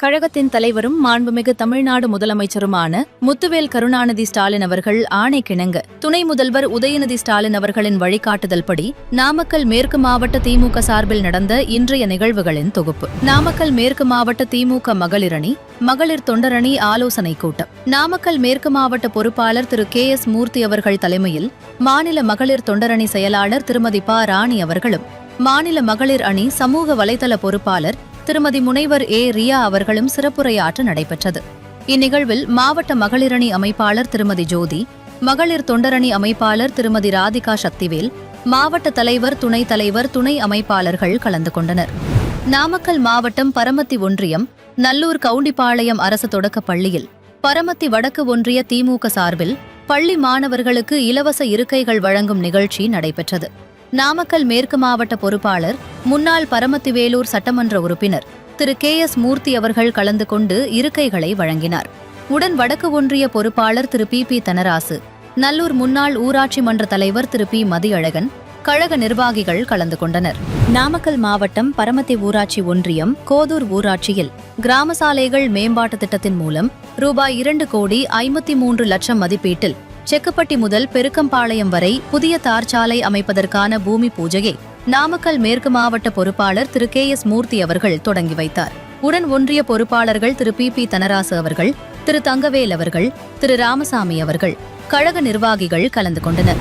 கழகத்தின் தலைவரும் மாண்புமிகு தமிழ்நாடு முதலமைச்சருமான முத்துவேல் கருணாநிதி ஸ்டாலின் அவர்கள் ஆணை கிணங்க. துணை முதல்வர் உதயநிதி ஸ்டாலின் அவர்களின் வழிகாட்டுதல்படி நாமக்கல் மேற்கு மாவட்ட திமுக சார்பில் நடந்த இன்றைய நிகழ்வுகளின் தொகுப்பு. நாமக்கல் மேற்கு மாவட்ட திமுக மகளிர் அணி மகளிர் தொண்டரணி ஆலோசனை கூட்டம். நாமக்கல் மேற்கு மாவட்ட பொறுப்பாளர் திரு கே எஸ் மூர்த்தி அவர்கள் தலைமையில் மாநில மகளிர் தொண்டரணி செயலாளர் திருமதி ப. ராணி அவர்களும் மாநில மகளிர் அணி சமூக வலைதள பொறுப்பாளர் திருமதி முனைவர் ஏ. ரியா அவர்களும் சிறப்புரையாற்ற நடைபெற்றது. இந்நிகழ்வில் மாவட்ட மகளிரணி அமைப்பாளர் திருமதி ஜோதி மகளிர் தொண்டரணி அமைப்பாளர் திருமதி ராதிகா சக்திவேல் மாவட்ட தலைவர் துணைத் தலைவர் துணை அமைப்பாளர்கள் கலந்து கொண்டனர். நாமக்கல் மாவட்டம் பரமத்தி ஒன்றியம் நல்லூர் கவுண்டிப்பாளையம் அரசு தொடக்கப் பள்ளியில் பரமத்தி வடக்கு ஒன்றிய திமுக சார்பில் பள்ளி மாணவர்களுக்கு இலவச இருக்கைகள் வழங்கும் நிகழ்ச்சி நடைபெற்றது. நாமக்கல் மேற்கு மாவட்ட பொறுப்பாளர் முன்னாள் பரமத்திவேலூர் சட்டமன்ற உறுப்பினர் திரு கே எஸ் மூர்த்தி அவர்கள் கலந்து கொண்டு இருக்கைகளை வழங்கினார். உடன் வடக்கு ஒன்றிய பொறுப்பாளர் திரு பி பி தனராசு நல்லூர் முன்னாள் ஊராட்சி மன்ற தலைவர் திரு பி மதியழகன் கழக நிர்வாகிகள் கலந்து கொண்டனர். நாமக்கல் மாவட்டம் பரமத்தி ஊராட்சி ஒன்றியம் கோதூர் ஊராட்சியில் கிராம சாலைகள் மேம்பாட்டு திட்டத்தின் மூலம் ரூபாய் இரண்டு கோடி ஐம்பத்தி மூன்று லட்சம் மதிப்பீட்டில் செக்குப்பட்டி முதல் பெருக்கம்பாளையம் வரை புதிய தார்ச்சாலை அமைப்பதற்கான பூமி பூஜையை நாமக்கல் மேற்கு மாவட்ட பொறுப்பாளர் திரு கே எஸ் மூர்த்தி அவர்கள் தொடங்கி வைத்தார். உடன் ஒன்றிய பொறுப்பாளர்கள் திரு பி பி தனராசு அவர்கள் திரு தங்கவேல் அவர்கள் திரு ராமசாமி அவர்கள் கழக நிர்வாகிகள் கலந்து கொண்டனர்.